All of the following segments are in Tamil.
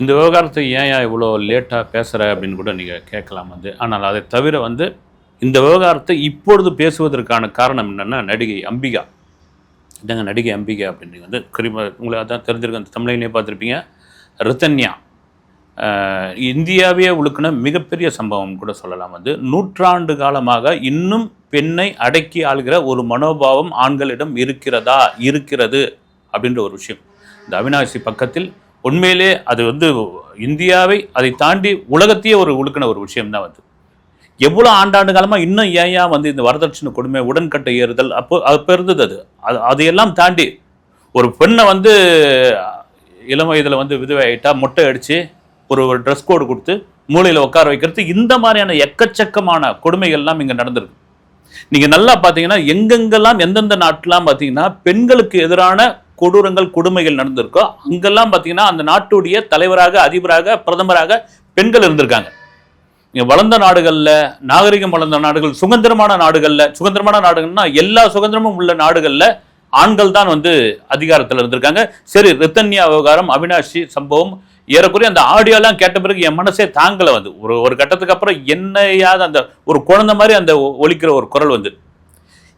இந்த விவகாரத்தை ஏன் இவ்வளோ லேட்டாக பேசுகிற அப்படின்னு கூட நீங்கள் கேட்கலாம் வந்து. ஆனால் அதை தவிர வந்து இந்த விவகாரத்தை இப்பொழுது பேசுவதற்கான காரணம் என்னென்னா நடிகை அம்பிகா. இதாங்க நடிகை அம்பிகா அப்படின்றது வந்து குறிப்பாக உங்களுக்கு அதான் தெரிஞ்சிருக்க அந்த தமிழ்லையே பார்த்துருப்பீங்க ரித்தன்யா. இந்தியாவே உழுக்கின மிகப்பெரிய சம்பவம் கூட சொல்லலாம் வந்து. நூற்றாண்டு காலமாக இன்னும் பெண்ணை அடக்கி ஆள்கிற ஒரு மனோபாவம் ஆண்களிடம் இருக்கிறதா இருக்கிறது அப்படின்ற ஒரு விஷயம். இந்த அவினாசி பக்கத்தில் உண்மையிலே அது வந்து இந்தியாவை அதை தாண்டி உலகத்தையே ஒரு உழுக்கின ஒரு விஷயம்தான் வந்து எவ்வளோ ஆண்டாண்டு காலமாக இன்னும் ஏன் ஏன் வந்து இந்த வரதட்சணை கொடுமை உடன்கட்டை ஏறுதல் அப்போ அப்போ இருந்தது அது. அது அதையெல்லாம் தாண்டி ஒரு பெண்ணை வந்து இளம் வயதில் வந்து விதவையாயிட்டா மொட்டை அடித்து ஒரு ஒரு ட்ரெஸ் கோடு கொடுத்து மூலையில் உட்கார வைக்கிறது இந்த மாதிரியான எக்கச்சக்கமான கொடுமைகள்லாம் இங்கே நடந்திருக்கு. நீங்கள் நல்லா பார்த்தீங்கன்னா எங்கெங்கெல்லாம் எந்தெந்த நாட்டெலாம் பார்த்தீங்கன்னா பெண்களுக்கு எதிரான கொடூரங்கள் கொடுமைகள் நடந்திருக்கோ அங்கெல்லாம் பார்த்தீங்கன்னா அந்த நாட்டுடைய தலைவராக அதிபராக பிரதமராக பெண்கள் இருந்திருக்காங்க. வளர்ந்த நாடுகளில் நாகரிகம் வளர்ந்த நாடுகள் சுதந்திரமான நாடுகளில் சுதந்திரமான நாடுகள்னா எல்லா சுதந்திரமும் உள்ள நாடுகளில் ஆண்கள் தான் வந்து அதிகாரத்தில் இருந்திருக்காங்க. சரி ரித்தன்யா விவகாரம் அவினாஷி சம்பவம் ஏறக்குறைய அந்த ஆடியோலாம் கேட்ட பிறகு என் மனசே தாங்கலை வந்து. ஒரு ஒரு கட்டத்துக்கு அப்புறம் என்னையாவது அந்த ஒரு குழந்தை மாதிரி அந்த ஒழிக்கிற ஒரு குரல் வந்து.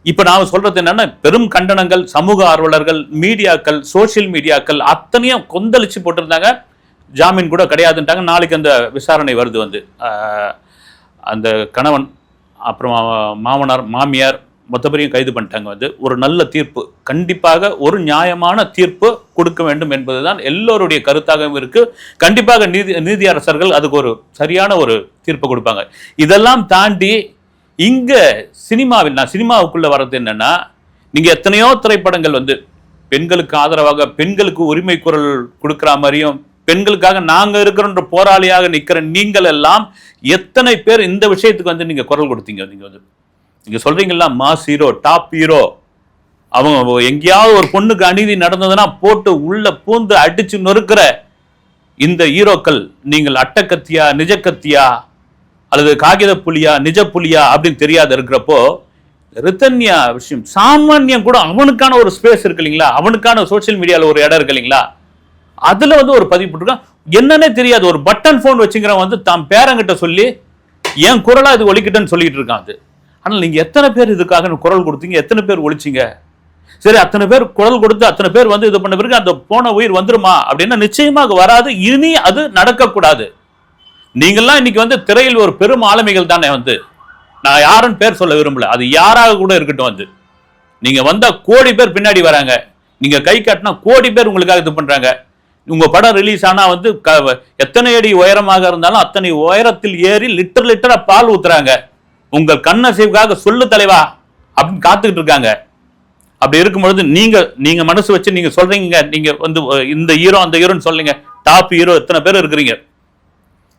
இப்போ நான் சொல்றது என்னன்னா பெரும் கண்டனங்கள் சமூக ஆர்வலர்கள் மீடியாக்கள் சோஷியல் மீடியாக்கள் அத்தனையும் கொந்தளிச்சு போட்டிருந்தாங்க. ஜாமீன் கூட கிடையாதுன்ட்டாங்க. நாளைக்கு அந்த விசாரணை வருது வந்து. அந்த கணவன் அப்புறம் மாமனார் மாமியார் மொத்தபடியும் கைது பண்ணிட்டாங்க வந்து. ஒரு நல்ல தீர்ப்பு. கண்டிப்பாக ஒரு நியாயமான தீர்ப்பு கொடுக்க வேண்டும் என்பதுதான் எல்லோருடைய கருத்தாகவும் இருக்கு. கண்டிப்பாக நீதி நீதியரசர்கள் அதுக்கு ஒரு சரியான ஒரு தீர்ப்பு கொடுப்பாங்க. இதெல்லாம் தாண்டி இங்க சினிமாவில் நான் சினிமாவுக்குள்ள வர்றது என்னன்னா நீங்க எத்தனையோ திரைப்படங்கள் வந்து பெண்களுக்கு ஆதரவாக பெண்களுக்கு உரிமை குரல் கொடுக்குற மாதிரியும் பெண்களுக்காக நாங்க இருக்கிறோன்ற போராளியாக நிக்கிற நீங்கள் எல்லாம் எத்தனை பேர் இந்த விஷயத்துக்கு வந்து நீங்க குரல் கொடுத்தீங்க? நீங்க வந்து நீங்க சொல்றீங்களா மாஸ் ஹீரோ டாப் ஹீரோ. அவங்க எங்கேயாவது ஒரு பொண்ணுக்கு அநீதி நடந்ததுன்னா போட்டு உள்ள பூந்து அடிச்சு நொறுக்கிற இந்த ஹீரோக்கள் நீங்கள் அட்டக்கத்தியா நிஜக்கத்தியா அல்லது காகித புலியா நிஜ புலியா அப்படின்னு தெரியாத இருக்கிறப்போ ரித்தன்யா விஷயம் சாமானியம் கூட அவனுக்கான ஒரு ஸ்பேஸ் இருக்கு இல்லைங்களா? அவனுக்கான சோஷியல் மீடியாவில் ஒரு இடம் இருக்கு இல்லைங்களா? அதுல வந்து ஒரு பதிவு போட்டிருக்கான். என்னன்னே தெரியாது. ஒரு பட்டன் ஃபோன் வச்சுங்கிறவன் வந்து தான் பேரங்கிட்ட சொல்லி என் குரலா இது ஒழிக்கிட்டேன்னு சொல்லிட்டு இருக்கான் அது. ஆனால் நீங்க எத்தனை பேர் இதுக்காக குரல் கொடுத்தீங்க? எத்தனை பேர் ஒழிச்சீங்க சரி அத்தனை பேர் குரல் கொடுத்து அத்தனை பேர் வந்து இது பண்ண பிறகு அந்த போன உயிர் வந்துருமா? அப்படின்னா நிச்சயமாக வராது. இனி அது நடக்கக்கூடாது. நீங்கள்லாம் இன்னைக்கு வந்து திரையில் ஒரு பெரும் ஆளுமைகள் தானே வந்து. நான் யாருன்னு பேர் சொல்ல விரும்பல. அது யாராக கூட இருக்கட்டும் வந்து. நீங்க வந்தா கோடி பேர் பின்னாடி வராங்க. நீங்க கை காட்டினா கோடி பேர் உங்களுக்காக இது பண்றாங்க. உங்க படம் ரிலீஸ் ஆனா வந்து க- எத்தனை அடி உயரமாக இருந்தாலும் அத்தனை உயரத்தில் ஏறி லிட்டர் லிட்டரா பால் ஊத்துறாங்க. உங்கள் கண்ணசைவுக்காக சொல்லு தலைவா அப்படின்னு காத்துக்கிட்டு இருக்காங்க. அப்படி இருக்கும் பொழுது நீங்க நீங்க மனசு வச்சு நீங்க சொல்றீங்க. நீங்க வந்து இந்த ஹீரோ அந்த ஹீரோன்னு சொல்லுங்க டாப் ஹீரோ எத்தனை பேர் இருக்கிறீங்க?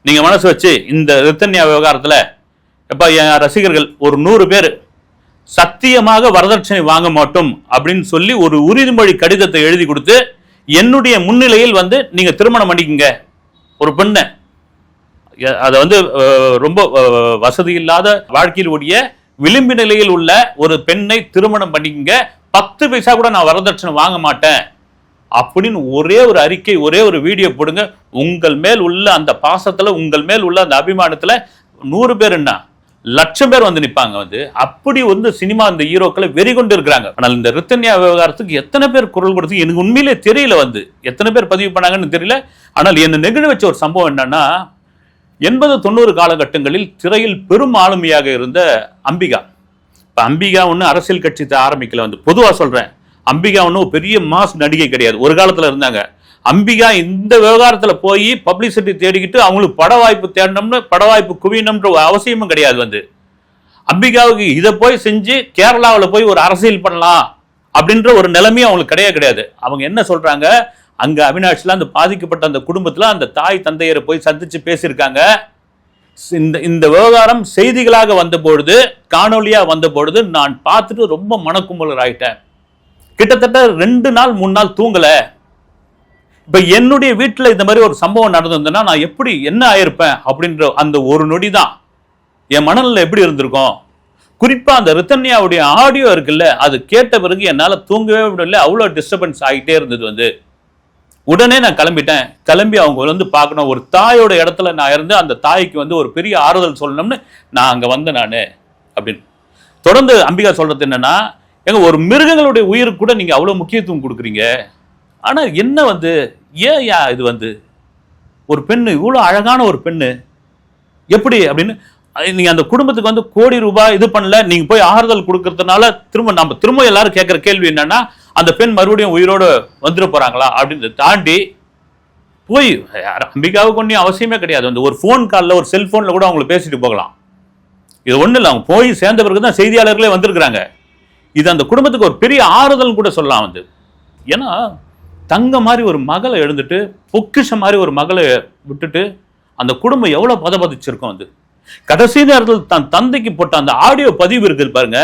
நீங்க மனசு வச்சு இந்த ரித்தன்யா விவகாரத்துல எப்ப என் ரசிகர்கள் ஒரு நூறு பேர் சத்தியமாக வரதட்சணை வாங்க மாட்டோம் அப்படின்னு சொல்லி ஒரு உறுதிமொழி கடிதத்தை எழுதி கொடுத்து என்னுடைய முன்னிலையில் வந்து நீங்க திருமணம் பண்ணிக்கங்க. ஒரு பெண்ணை. அதை வந்து ரொம்ப வசதி இல்லாத வாழ்க்கையில் ஓடிய விளிம்பு நிலையில் உள்ள ஒரு பெண்ணை திருமணம் பண்ணிக்கங்க. பத்து பைசா கூட நான் வரதட்சணை வாங்க மாட்டேன். அப்படின்னு ஒரே ஒரு அறிக்கை ஒரே ஒரு வீடியோ போடுங்க. உங்கள் மேல் உள்ள அந்த பாசத்துல உங்கள் மேல் உள்ள அந்த அபிமானத்துல நூறு பேர் என்ன? லட்சம் பேர் வந்து நிற்பாங்க வந்து. அப்படி வந்து சினிமா அந்த ஹீரோக்களை வெறி கொண்டு இருக்கிறாங்க ஆனால் இந்த ரித்தன்யா விவகாரத்துக்கு எத்தனை பேர் குரல் கொடுத்து எனக்கு உண்மையிலே தெரியல வந்து. எத்தனை பேர் பதிவு பண்ணாங்கன்னு தெரியல. ஆனால் என்ன நெகிழ வச்ச ஒரு சம்பவம் என்னன்னா எண்பது தொண்ணூறு காலகட்டங்களில் திரையில் பெரும் ஆளுமையாக இருந்த அம்பிகா. இப்போ அம்பிகா ஒன்று அரசியல் கட்சி ஆரம்பிக்கல வந்து. பொதுவாக சொல்கிறேன் அம்பிகா ஒன்றும் பெரிய மாஸ் நடிகை கிடையாது. ஒரு காலத்தில் இருந்தாங்க. அம்பிகா இந்த விவகாரத்தில் போய் பப்ளிசிட்டி தேடிக்கிட்டு அவங்களுக்கு பட வாய்ப்பு தேடணும்னு பட வாய்ப்பு குவியணும்ன்ற ஒரு அவசியமும் கிடையாது வந்து. அம்பிகாவுக்கு இதை போய் செஞ்சு கேரளாவில் போய் ஒரு அரசியல் பண்ணலாம் அப்படின்ற ஒரு நிலைமையும் அவங்களுக்கு கிடையாது கிடையாது. அவங்க என்ன சொல்கிறாங்க அங்கே அவினாட்சியில் அந்த பாதிக்கப்பட்ட அந்த குடும்பத்தில் அந்த தாய் தந்தையரை போய் சந்தித்து பேசியிருக்காங்க. இந்த இந்த விவகாரம் செய்திகளாக வந்தபொழுது காணொலியாக வந்தபொழுது நான் பார்த்துட்டு ரொம்ப மனக்குமுலர் ஆகிட்டேன் கிட்டத்தட்ட ரெண்டு நாள் மூணு நாள் தூங்கல. இப்ப என்னுடைய வீட்டில் இந்த மாதிரி ஒரு சம்பவம் நடந்திருந்ததுன்னா நான் எப்படி என்ன ஆயிருப்பேன் அப்படின்ற அந்த ஒரு நொடி தான் என் மனநிலை எப்படி இருந்திருக்கும்? குறிப்பா அந்த ரித்தன்யாவுடைய ஆடியோ இருக்குல்ல அது கேட்ட பிறகு என்னால் தூங்கவே முடியல அவ்வளோ டிஸ்டர்பன்ஸ் ஆகிட்டே இருந்தது வந்து. உடனே நான் கிளம்பிட்டேன். கிளம்பி அவங்க வந்து பார்க்கணும். ஒரு தாயோட இடத்துல நான் இருந்து அந்த தாய்க்கு வந்து ஒரு பெரிய ஆறுதல் சொல்லணும்னு நான் அங்கே வந்தேன் நான் அப்படின்னு. தொடர்ந்து அம்பிகா சொல்றது என்னன்னா ஏங்க ஒரு மிருகங்களுடைய உயிருக்கு கூட நீங்க அவ்வளவு முக்கியத்துவம் கொடுக்குறீங்க. ஆனா என்ன வந்து ஏன் யா இது வந்து? ஒரு பெண்ணு இவ்வளோ அழகான ஒரு பெண்ணு. எப்படி அப்படின்னு நீங்கள் நீங்க அந்த குடும்பத்துக்கு வந்து கோடி ரூபாய் இது பண்ணல நீங்க போய் ஆறுதல் கொடுக்கறதுனால திரும்ப நம்ம திரும்ப எல்லாரும் கேட்குற கேள்வி என்னன்னா அந்த பெண் மறுபடியும் உயிரோடு வந்துட போறாங்களா அப்படின்னு தாண்டி போய் அம்பிகாவுக்கு ஒன்றும் அவசியமே கிடையாது. அந்த ஒரு ஃபோன் காலில் ஒரு செல்ஃபோனில் கூட அவங்களை பேசிட்டு போகலாம். இது ஒன்றும் இல்லை அவங்க போய் சேர்ந்த பிறகு தான் செய்தியாளர்களே வந்திருக்கிறாங்க. இது அந்த குடும்பத்துக்கு ஒரு பெரிய ஆறுதல் கூட சொல்லலாம் வந்து ஏன்னா தங்க மாதிரி ஒரு மகளை எழுந்துட்டு பொக்கிஷம் மாதிரி ஒரு மகளை விட்டுட்டு அந்த குடும்பம் எவ்வளோ பதபதிச்சிருக்கும் அது. கடைசி நேரத்தில் தன் தந்தைக்கு போட்ட அந்த ஆடியோ பதிவு இருக்குது பாருங்க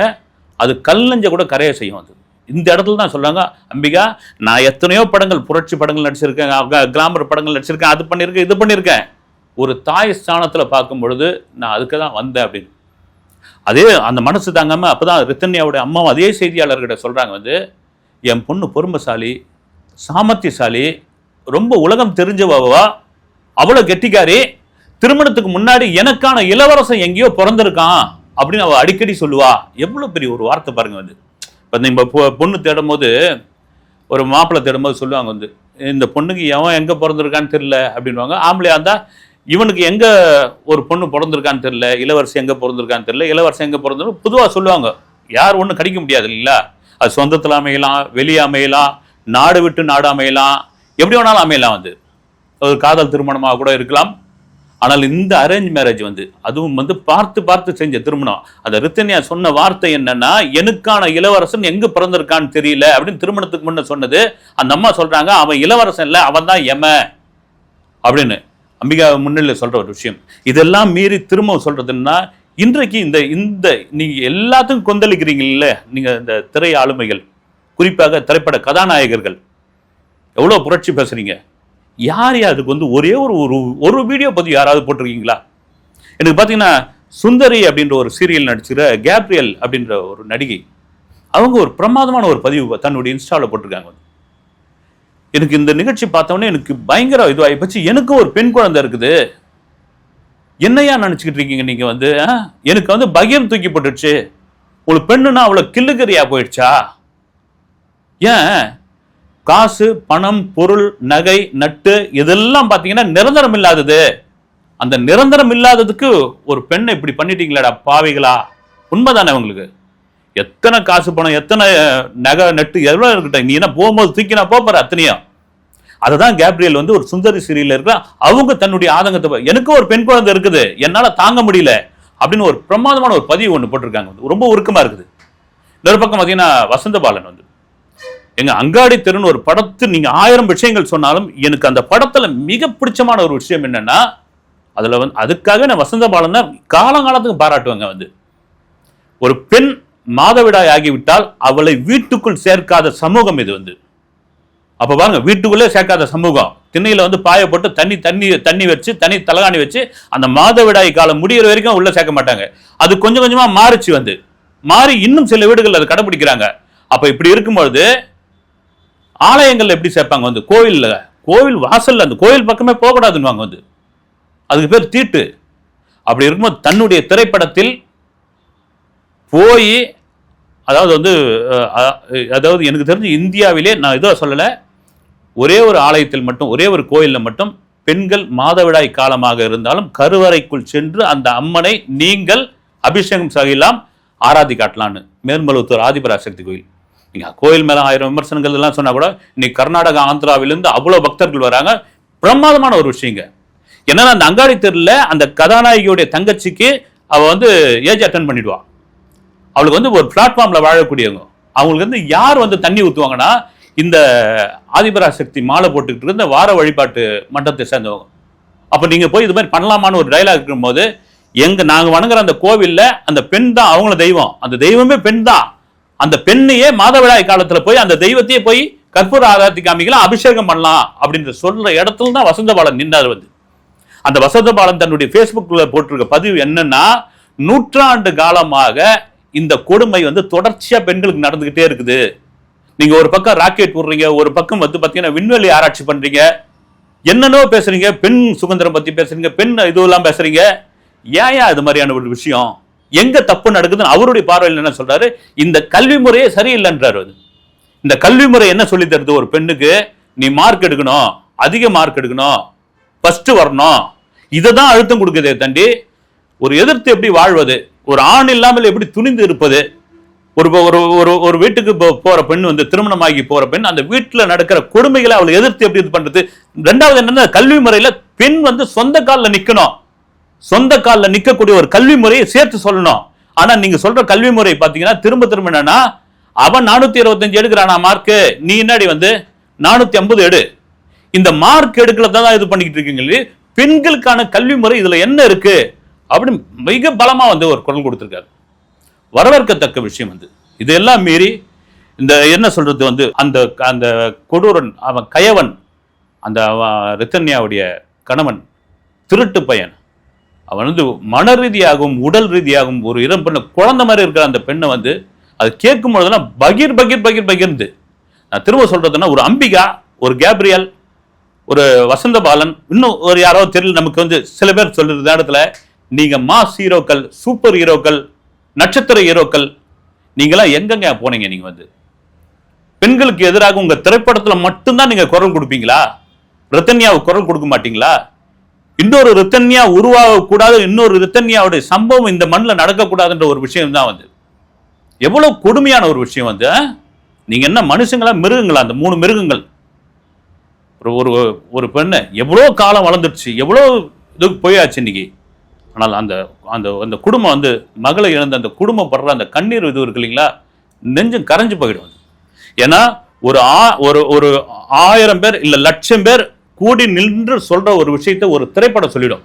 அது கல்லஞ்ச கூட கரைய செய்யும் அது. இந்த இடத்துல தான் சொல்றாங்க அம்பிகா நான் எத்தனையோ படங்கள் புரட்சி படங்கள் நடிச்சிருக்கேன் கிளாமர் படங்கள் நடிச்சிருக்கேன் அது பண்ணியிருக்கேன் இது பண்ணியிருக்கேன் ஒரு தாய் ஸ்தானத்தில் பார்க்கும் பொழுது நான் அதுக்கு தான் வந்தேன் அப்படின்னு. அதே அந்த மனசு தாங்காம அப்பதான் ரித்தன்யாவுடைய அம்மாவும் அதே செய்தியாளர்கிட்ட சொல்றாங்க வந்து என் பொண்ணு பொறுமைசாலி சாமர்த்தியசாலி ரொம்ப உலகம் தெரிஞ்சவா அவ்வளோ கெட்டிக்காரி திருமணத்துக்கு முன்னாடி எனக்கான இளவரசன் எங்கேயோ பிறந்திருக்கான் அப்படின்னு அவ அடிக்கடி சொல்லுவா. எவ்வளோ பெரிய ஒரு வார்த்தை பாருங்க வந்து. இப்போ நம்ம பொண்ணு தேடும் போது ஒரு மாப்பிள்ளை தேடும் போது சொல்லுவாங்க வந்து இந்த பொண்ணுக்கு எவன் எங்கே பிறந்திருக்கான்னு தெரியல அப்படின்வாங்க ஆம்பளையா இருந்தால் இவனுக்கு எங்க ஒரு பொண்ணு பிறந்திருக்கான்னு தெரியல இளவரசி எங்க பிறந்திருக்கான்னு தெரியல இளவரசி எங்க பிறந்திருக்கு பொதுவாக சொல்லுவாங்க யார் ஒன்றும் கடிக்க முடியாது இல்லைங்களா? அது சொந்தத்தில் அமையலாம் வெளியே அமையலாம் நாடு விட்டு நாடு அமையலாம் எப்படி வேணாலும் அமையலாம் வந்து. ஒரு காதல் திருமணமாக கூட இருக்கலாம். ஆனால் இந்த அரேஞ்ச் மேரேஜ் வந்து அதுவும் வந்து பார்த்து பார்த்து செஞ்ச திருமணம். அந்த ரித்தன்யா சொன்ன வார்த்தை என்னன்னா எனக்கான இளவரசன் எங்கே பிறந்திருக்கான்னு தெரியல அப்படின்னு திருமணத்துக்கு முன்ன சொன்னது அந்த அம்மா சொல்றாங்க அவன் இளவரசன் இல்லை அவன் தான் எம அப்படின்னு. அம்பிகா முன்னிலையில் சொல்ற ஒரு விஷயம். இதெல்லாம் மீறி திரும்ப சொல்றதுன்னா இன்றைக்கு இந்த இந்த நீங்க எல்லாத்துக்கும் கொந்தளிக்கிறீங்கல்ல நீங்க இந்த திரை ஆளுமைகள். குறிப்பாக திரைப்பட கதாநாயகர்கள். எவ்வளோ புரட்சி பேசுறீங்க. யார் யார் அதுக்கு வந்து ஒரே ஒரு ஒரு ஒரு வீடியோ பதிவு யாராவது போட்டிருக்கீங்களா? எனக்கு பார்த்தீங்கன்னா சுந்தரி அப்படின்ற ஒரு சீரியல் நடிச்சுக்கிற கேப்ரியல் அப்படின்ற ஒரு நடிகை. அவங்க ஒரு பிரமாதமான ஒரு பதிவு தன்னுடைய இன்ஸ்டாவில் போட்டிருக்காங்க. எனக்கு இந்த நிகழ்ச்சி பார்த்தோன்னே எனக்கு பயங்கர இதுவாகி போச்சு. எனக்கு ஒரு பெண் குழந்தை இருக்குது. என்னையா நினச்சிக்கிட்டு இருக்கீங்க நீங்கள் வந்து ஆ? எனக்கு வந்து பகிரம் தூக்கி போட்டுடுச்சு உங்களுக்கு பெண்ணுனா அவ்வளோ கில்லுக்கறியா போயிடுச்சா? ஏன்? காசு பணம் பொருள் நகை நட்டு இதெல்லாம் பார்த்தீங்கன்னா நிரந்தரம் இல்லாதது. அந்த நிரந்தரம் இல்லாததுக்கு ஒரு பெண்ணை இப்படி பண்ணிட்டீங்களாடா பாவிகளா? உண்மைதானே உங்களுக்கு? எத்தனை காசு பணம் எத்தனை நகை நெட்டு எவ்வளோ இருக்கட்டும். நீ என்ன போகும்போது தூக்கினா போற அத்தனையா? அதை தான் கேப்ரியல் வந்து ஒரு சுந்தரி சிறியில் இருக்கிற அவங்க தன்னுடைய ஆதங்கத்தை எனக்கு ஒரு பெண் குழந்தை இருக்குது என்னால் தாங்க முடியல அப்படின்னு ஒரு பிரமாதமான ஒரு பதிவு ஒன்று போட்டிருக்காங்க. ரொம்ப உருக்கமாக இருக்குது. இன்னொரு பக்கம் பார்த்தீங்கன்னா வசந்த பாலன் வந்து. எங்க அங்காடி தெருன்னு ஒரு படத்து நீங்க ஆயிரம் விஷயங்கள் சொன்னாலும் எனக்கு அந்த படத்துல மிக பிடிச்சமான ஒரு விஷயம் என்னன்னா அதுல வந்து அதுக்காக நான் வசந்த பாலன் காலங்காலத்துக்கு பாராட்டுவேங்க வந்து. ஒரு பெண் மாதவிடாய் ஆகிவிட்டால் அவளை வீட்டுக்குள் சேர்க்காத சமூகம் இது வந்து. அப்ப பாருங்க வீட்டுக்குள்ளே சேர்க்காத சமூகம். திண்ணையில வந்து பாய போட்டு தண்ணி தண்ணி தண்ணி வச்சு தண்ணி தலகாணி வச்சு அந்த மாதவிடாய் காலம் முடிகிற வரைக்கும் உள்ள சேர்க்க மாட்டாங்க. அது கொஞ்சம் கொஞ்சமா மாறிச்சு வந்து. மாறி இன்னும் சில வீடுகள் அதை கடைபிடிக்கிறாங்க. அப்ப இப்படி இருக்கும்பொழுது ஆலயங்கள்ல எப்படி சேர்ப்பாங்க வந்து? கோவில்ல கோவில் வாசல்ல அந்த கோவில் பக்கமே போகக்கூடாதுன்னு வந்து. அதுக்கு பேர் தீட்டு. அப்படி இருக்கும்போது தன்னுடைய திரைப்படத்தில் போய் அதாவது வந்து அதாவது எனக்கு தெரிஞ்சு இந்தியாவிலே நான் இதோ சொல்லலை ஒரே ஒரு ஆலயத்தில் மட்டும் ஒரே ஒரு கோயிலில் மட்டும் பெண்கள் மாதவிடாய் காலமாக இருந்தாலும் கருவறைக்குள் சென்று அந்த அம்மனை நீங்கள் அபிஷேகம் செய்யலாம் ஆராதி காட்டலான்னு மேல்மருவத்தூர் ஆதிபராசக்தி கோயில். நீங்கள் கோயில் மேலே ஆயிரம் விமர்சனங்கள் எல்லாம் சொன்னால் கூட இன்னைக்கு கர்நாடகா ஆந்திராவிலேருந்து அவ்வளோ பக்தர்கள் வராங்க. பிரமாதமான ஒரு விஷயங்க என்னன்னா அந்த அங்காடி தெருல அந்த கதாநாயகியுடைய தங்கச்சிக்கு அவள் வந்து ஏஜ் அட்டன் பண்ணிடுவாள் அவளுக்கு வந்து ஒரு பிளாட்ஃபார்ம்ல வாழக்கூடியவங்க. அவங்களுக்கு வந்து யார் வந்து தண்ணி ஊற்றுவாங்கன்னா இந்த ஆதிபராசக்தி மாலை போட்டுக்கிட்டு இருந்த வார வழிபாட்டு மண்டபத்தை சேர்ந்தவங்க. அப்போ நீங்கள் போய் இது மாதிரி பண்ணலாமான்னு ஒரு டைலாக் இருக்கும்போது எங்கள் நாங்கள் வணங்குற அந்த கோவில்ல அந்த பெண் தான் அவங்கள தெய்வம். அந்த தெய்வமே பெண் தான். அந்த பெண்ணையே மாதவிடாய் காலத்தில் போய் அந்த தெய்வத்தையே போய் கற்பூர ஆராத்தி காமிக்கலாம் அபிஷேகம் பண்ணலாம் அப்படின்ற சொல்கிற இடத்துல தான் வசந்தபாலன் நின்றார் வந்து. அந்த வசந்தபாலன் தன்னுடைய ஃபேஸ்புக்கில் போட்டிருக்க பதிவு என்னன்னா நூற்றாண்டு காலமாக இந்த கொடுமை வந்து தொடர்ச்சியா பெண்களுக்கு நடந்துகிட்டே இருக்குது. நீங்க ஒரு பக்கம் ராக்கெட் விடுறீங்க ஒரு பக்கம் வந்து பாத்தீங்கன்னா விண்வெளி ஆராய்ச்சி பண்றீங்க. என்னென்னோ பேசுறீங்க பெண் சுதந்திரம் பத்தி பேசுறீங்க பெண் இதுவெல்லாம் பேசுறீங்க. ஏன் ஏன் இது மாதிரியான ஒரு விஷயம்? எங்க தப்பு நடக்குதுன்னு அவருடைய பார்வையில் என்ன சொல்றாரு? இந்த கல்வி முறையே சரியில்லைன்றாரு அது இந்த கல்வி முறை என்ன சொல்லி தருது ஒரு பெண்ணுக்கு? நீ மார்க் எடுக்கணும் அதிக மார்க் எடுக்கணும் ஃபர்ஸ்ட் வரணும். இதை தான் அழுத்தம் கொடுக்குதே தண்டி ஒரு எதிர்த்து எப்படி வாழ்வது? ஒரு ஆண் இல்லாமல் எப்படி துணிந்து இருப்பது? ஒரு ஒரு ஒரு ஒரு வீட்டுக்கு போ- போற பெண் வந்து திருமணமாகி போற பெண் அந்த வீட்டில் நடக்கிற கொடுமைகளை அவளை எதிர்த்து எப்படி இது பண்றது? ரெண்டாவது என்னன்னா கல்வி முறையில பெண் வந்து சொந்த காலில் நிக்கணும். சொந்த காலில் நிக்கக்கூடிய ஒரு கல்வி முறையை சேர்த்து சொல்லணும். ஆனா நீங்க சொல்ற கல்வி முறை பாத்தீங்கன்னா திரும்ப திரும்ப என்னன்னா அவன் நானூத்தி இருபத்தஞ்சு எடுக்கிறானா மார்க்கு? நீ என்னடி வந்து? நானூத்தி ஐம்பது எடு. இந்த மார்க் எடுக்கல தான் இது பண்ணிக்கிட்டு இருக்கீங்களே பெண்களுக்கான கல்வி முறை இதுல என்ன இருக்கு? அப்படின்னு மிக பலமாக வந்து ஒரு குரல் கொடுத்துருக்காரு. வரவேற்கத்தக்க விஷயம் வந்து இதெல்லாம் மீறி இந்த என்ன சொல்றது வந்து அந்த அந்த கொடூரன் அவன் கயவன் அந்த ரித்தன்யாவுடைய கணவன் திருட்டு பையன் அவன் வந்து மன ரீதியாகவும் உடல் ரீதியாகவும் ஒரு இளம் பண்ண குழந்தை மாதிரி இருக்கிற அந்த பெண்ணை வந்து அது கேட்கும் பொழுதுலாம் பகீர் பகீர் பகீர் பகிர்ந்து நான் திரும்ப சொல்றதுன்னா ஒரு அம்பிகா ஒரு கேப்ரியல் ஒரு வசந்த பாலன் இன்னும் ஒரு யாரோ தெரியல நமக்கு வந்து சில பேர் சொல்றது இடத்துல நீங்க மாஸ் ஹீரோக்கள் சூப்பர் ஹீரோக்கள் நட்சத்திர ஹீரோக்கள் நீங்களாம் எங்கங்க போனீங்க நீங்க வந்து? பெண்களுக்கு எதிராக உங்க திரைப்படத்துல மட்டும்தான் நீங்க குரல் கொடுப்பீங்களா? ரித்தன்யாவுக்கு குரல் கொடுக்க மாட்டீங்களா? இன்னொரு ரித்தன்யா உருவாகக்கூடாது இன்னொரு ரித்தன்யாவுடைய சம்பவம் இந்த மண்ணில் நடக்கக்கூடாதுன்ற ஒரு விஷயம் தான் வந்து. எவ்வளவு கொடுமையான ஒரு விஷயம் வந்து நீங்கள் நீங்க என்ன மனுஷங்களா? மிருகங்களா? அந்த மூணு மிருகங்கள். ஒரு ஒரு ஒரு பெண்ணை எவ்வளோ காலம் வளர்ந்துடுச்சு எவ்வளோ இதுக்கு போயாச்சு இன்னைக்கு? ஆனால் அந்த அந்த அந்த குடும்பம் வந்து மகளை இழந்த அந்த குடும்பம் படுற அந்த கண்ணீர் இது இருக்கு இல்லைங்களா? நெஞ்சம் கரைஞ்சு போயிடும் அது. ஏன்னா ஒரு ஆ ஒரு ஒரு ஆயிரம் பேர் இல்லை லட்சம் பேர் கூடி நின்று சொல்ற ஒரு விஷயத்தை ஒரு திரைப்படம் சொல்லிடும்.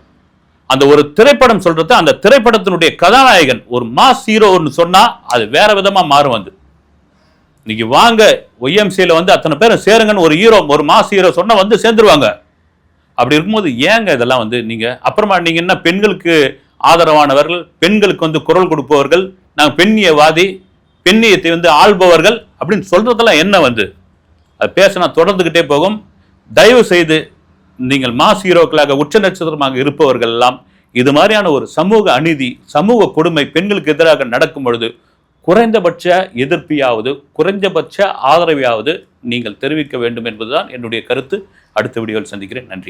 அந்த ஒரு திரைப்படம் சொல்றது அந்த திரைப்படத்தினுடைய கதாநாயகன் ஒரு மாஸ் ஹீரோன்னு சொன்னா அது வேற விதமா மாறும் வந்து. இன்னைக்கு வாங்க ஒய்எம்சியில் வந்து அத்தனை பேரும் சேருங்கன்னு ஒரு ஹீரோ ஒரு மாஸ் ஹீரோ சொன்னா வந்து சேர்ந்துருவாங்க. அப்படி இருக்கும்போது ஏங்க இதெல்லாம் வந்து நீங்க? அப்புறமா நீங்க என்ன பெண்களுக்கு ஆதரவானவர்கள் பெண்களுக்கு வந்து குரல் கொடுப்பவர்கள் நாங்கள் பெண்ணியவாதி பெண்ணியத்தை வந்து ஆள்பவர்கள் அப்படின்னு சொல்றதெல்லாம் என்ன வந்து? அது பேசினா தொடர்ந்துகிட்டே போகும். தயவு செய்து நீங்கள் மாஸ் ஹீரோக்களாக உச்ச நட்சத்திரமாக இருப்பவர்கள் எல்லாம் இது மாதிரியான ஒரு சமூக அநீதி சமூக கொடுமை பெண்களுக்கு எதிராக நடக்கும் பொழுது குறைந்தபட்ச எதிர்ப்பியாவது குறைந்தபட்ச ஆதரவையாவது நீங்கள் தெரிவிக்க வேண்டும் என்பதுதான் என்னுடைய கருத்து. அடுத்த வீடியோவில் சந்திக்கிறேன். நன்றி.